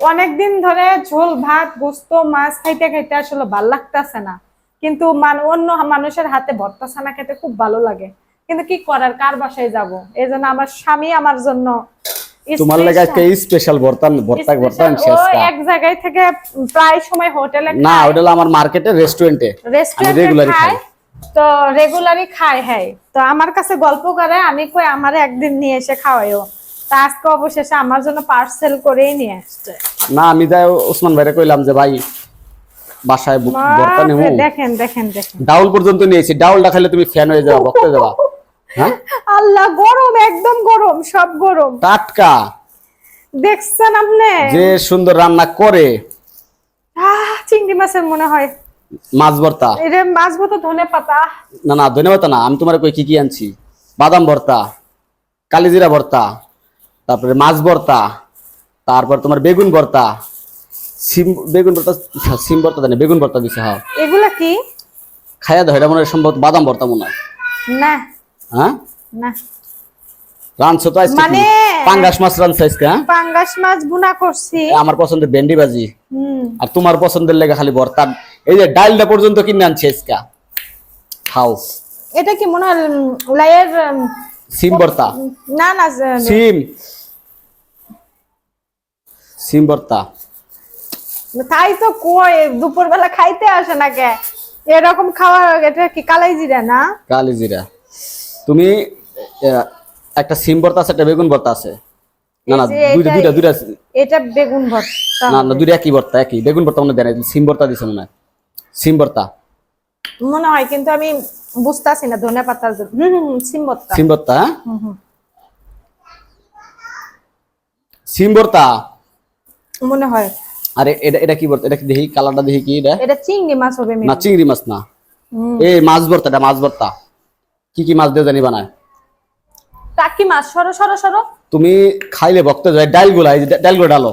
অনেকদিন ধরে ঝোল ভাত গোস্ত মাছ খাইতে খাইতে আসলে ভালো লাগতেছে না। কিন্তু অন্য মানুষের হাতে ভর্তা ছানা খেতে খুব ভালো লাগে। কিন্তু কি করার কার বাসায় যাব? এই জন্য আমার স্বামী আমার জন্য তোমার লাগে একটা স্পেশাল ভর্তা ভর্তা ভর্তা আনছি আজকে। এক জায়গায় থেকে প্রায় সময় হোটেলে না আমার মার্কেটে রেস্টুরেন্টে রেস্টুরেন্টে regularly খায়। খাই। তো রেগুলারই খায় হ্যাঁ। তো আমার কাছে গল্প করে আমি কই আমার একদিন নিয়ে এসে খাওয়াইও আজকে অবশেষে আমার জন্য পার্সেল করেই নিয়ে আসছে। না আমি যাই ওসমান ভাইরে কইলাম যে ভাই বাসায় ভর্তা নেব দেখেন দেখেন দেখেন। ডাউল পর্যন্ত নিয়েছি। ডাউলটা খাইলে তুমি ফ্যান হয়ে যাবা বকতে যাবা। হ্যাঁ? আল্লাহ গরম একদম গরম সব গরম। টাটকা। দেখছেন আপনি? যে সুন্দর রান্না করে। আহ, চিংড়ি মাছের মনে হয়। মাছ ভর্তা। এটা মাছ মতো ধনে পাতা। না না ধন্যবাদ না আমি তোমার কই কি কি আনছি? বাদাম ভর্তা কালিজিরা ভর্তা। তারপরে মাছ ভর্তা তারপর তোমার বেগুন ভর্তা সিম বেগুন ভর্তা সিম ভর্তা জানি বেগুন ভর্তা দিছে হ্যাঁ। এগুলা কি? খাইয়া দাও এটা মনে হয় সম্ভবত বাদাম ভর্তা মনে হয়। না। হ্যাঁ? না। রানছো তো আজকে মানে- পাঙ্গাস মাছ রানছো আজকে হ্যাঁ? পাঙ্গাস মাছ বুনা করছি। আমার পছন্দের ভেন্ডি ভাজি। হুম। আর তোমার পছন্দের লেগে খালি ভর্তা। এই যে ডালটা পর্যন্ত কিনে আনছে আজকে। খাও। এটা কি মনে হয় উম, সিম ভর্তা? না না সিম সিম ভর্তা। তাই তো কই দুপুর বেলা খাইতে আসে না কে? এরকম খাওয়া এটা কি কালাই জিরা না? কালি জিরা। তুমি একটা সিম ভর্তা আছে একটা বেগুন ভর্তা আছে। না না দুইটা দুইটা দুইটা এটা বেগুন ভর্তা। না না দুইটা একই ভর্তা একই। বেগুন ভর্তা মনে দেয় সিম ভর্তা দিছে মনে হয়। সিম ভর্তা। মনে হয় কিন্তু আমি বুঝতাছি না ধনে পাতার হুম হুম, সিম ভর্তা। সিম ভর্তা হ্যাঁ। সিম ভর্তা। মনে হয়। আরে এটা এটা কি ভর্তা এটা কি দেখি? কালারটা দেখি কি এটা? এটা চিংড়ি মাছ হবে না চিংড়ি মাছ না। এই মাছ ভর্তা এটা মাছ ভর্তা। কি কি মাছ দিয়ে জানি বানায়? টাকি মাছ সরো সরো সরো। তুমি খাইলে ভক্ত যায় ডাইলগুলা এই যে ডাইলগুলা ডালো।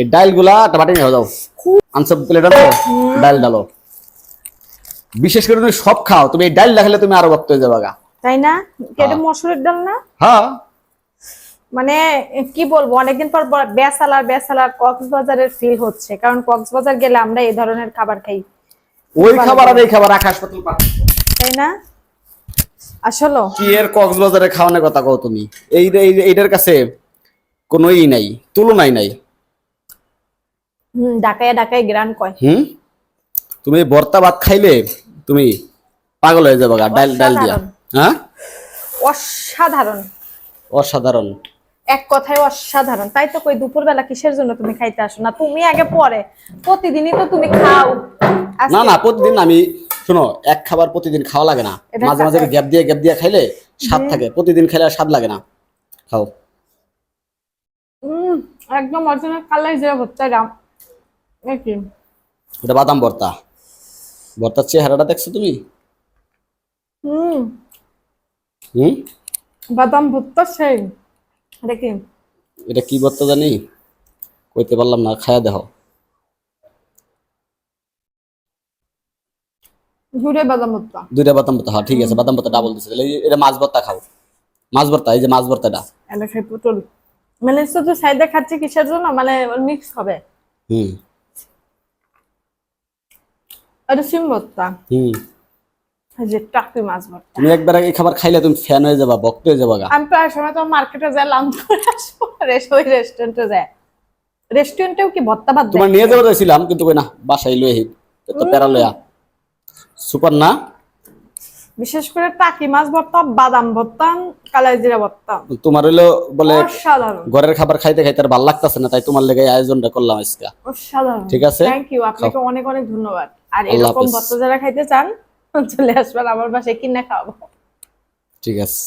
এই ডাইলগুলা একটা বাটি নিয়ে যাও। আনসার প্লেট আনো ডাইল ডালো বিশেষ করে তুমি সব খাও তুমি এই ডাইল দেখালে তুমি আরও ভক্ত হয়ে যাবে গা। তাই না? এটা মসুরের ডাল না? হ্যাঁ। মানে কি বলব অনেকদিন পর বেসালার বেসালার কক্সবাজারের ফিল হচ্ছে। কারণ কক্সবাজার গেলে আমরা এই ধরনের খাবার খাই। ওই খাবার আর এই খাবার আকাশ পাতাল। তাই না? আসলে? কি এর কক্সবাজারে খাওয়ানোর কথা কও তুমি? এই এই- এইটার কাছে কোনো ই নাই তুলনাই নাই। হম ঢাকায় ঢাকায় গ্রান কয়। হুম? তুমি ভর্তা ভাত খাইলে তুমি পাগল হয়ে যাবে গা ডাল ডাইল দিয়া। হ্যাঁ? অসাধারণ। অসাধারণ। এক কথায় অসাধারণ। তাই তো কই দুপুরবেলা কিসের জন্য তুমি খাইতে আসো? না তুমি আগে পরে। প্রতিদিনই তো তুমি খাও। না না প্রতিদিন আমি শোনো এক খাবার প্রতিদিন খাওয়া লাগে না। মাঝে মাঝে গ্যাপ দিয়ে গ্যাপ দিয়ে খাইলে স্বাদ থাকে। প্রতিদিন খাইলে স্বাদ লাগে না। খাও। একদম অরিজিনাল কালাই যে ভর্তা রাম কি? ওটা বাদাম ভর্তা। ভর্তার চেহারাটা দেখছ তুমি? হুম। হুম? বাদাম ভর্তা সেই। এটা কি? ভর্তা জানি? কইতে পারলাম না খায়া বাদাম ভর্তা। দুইটা বাদাম ভর্তা হ্যাঁ ঠিক আছে বাদাম ভর্তা ডাবল দিছে। তাহলে এটা মাছ ভর্তা খাও। মাছ ভর্তা এই যে মাছ ভর্তাটা। এটা খাই পটল। মানে শুধু সাইডে খাচ্ছি কিসের জন্য? মানে মিক্স হবে। হুম। এটা সিম ভর্তা। হুম। যে টাকি মাছ ভর্তা তুমি একবার এই খাবার খাইলে তুমি ফ্যান হয়ে যাবা বক্ত হয়ে যাবা আমি প্রায় সময় তো মার্কেটে যাই লাঞ্চ করে আসব ওই রেস্টুরেন্টে যায় রেস্টুরেন্টেও কি ভর্তা ভাত তোমার নিয়ে যাব চাইছিলাম কিন্তু কই না বাসায় লই আহি তো প্যারা লইয়া সুপার না? বিশেষ করে টাকি মাছ ভর্তা বাদাম ভর্তা কালাই জিরা ভর্তা তোমার হইল বলে ঘরের খাবার খাইতে খাইতে আর ভালো লাগতেছে না তাই তোমার লেগে আয়োজনটা করলাম আজকে। অসাধারণ। ঠিক আছে? থ্যাংক ইউ আপনাকে অনেক অনেক ধন্যবাদ। আর এরকম। ভর্তা যারা খাইতে চান চলে আসবার আমার বাসায় কিনা খাওয়াবো। ঠিক আছে।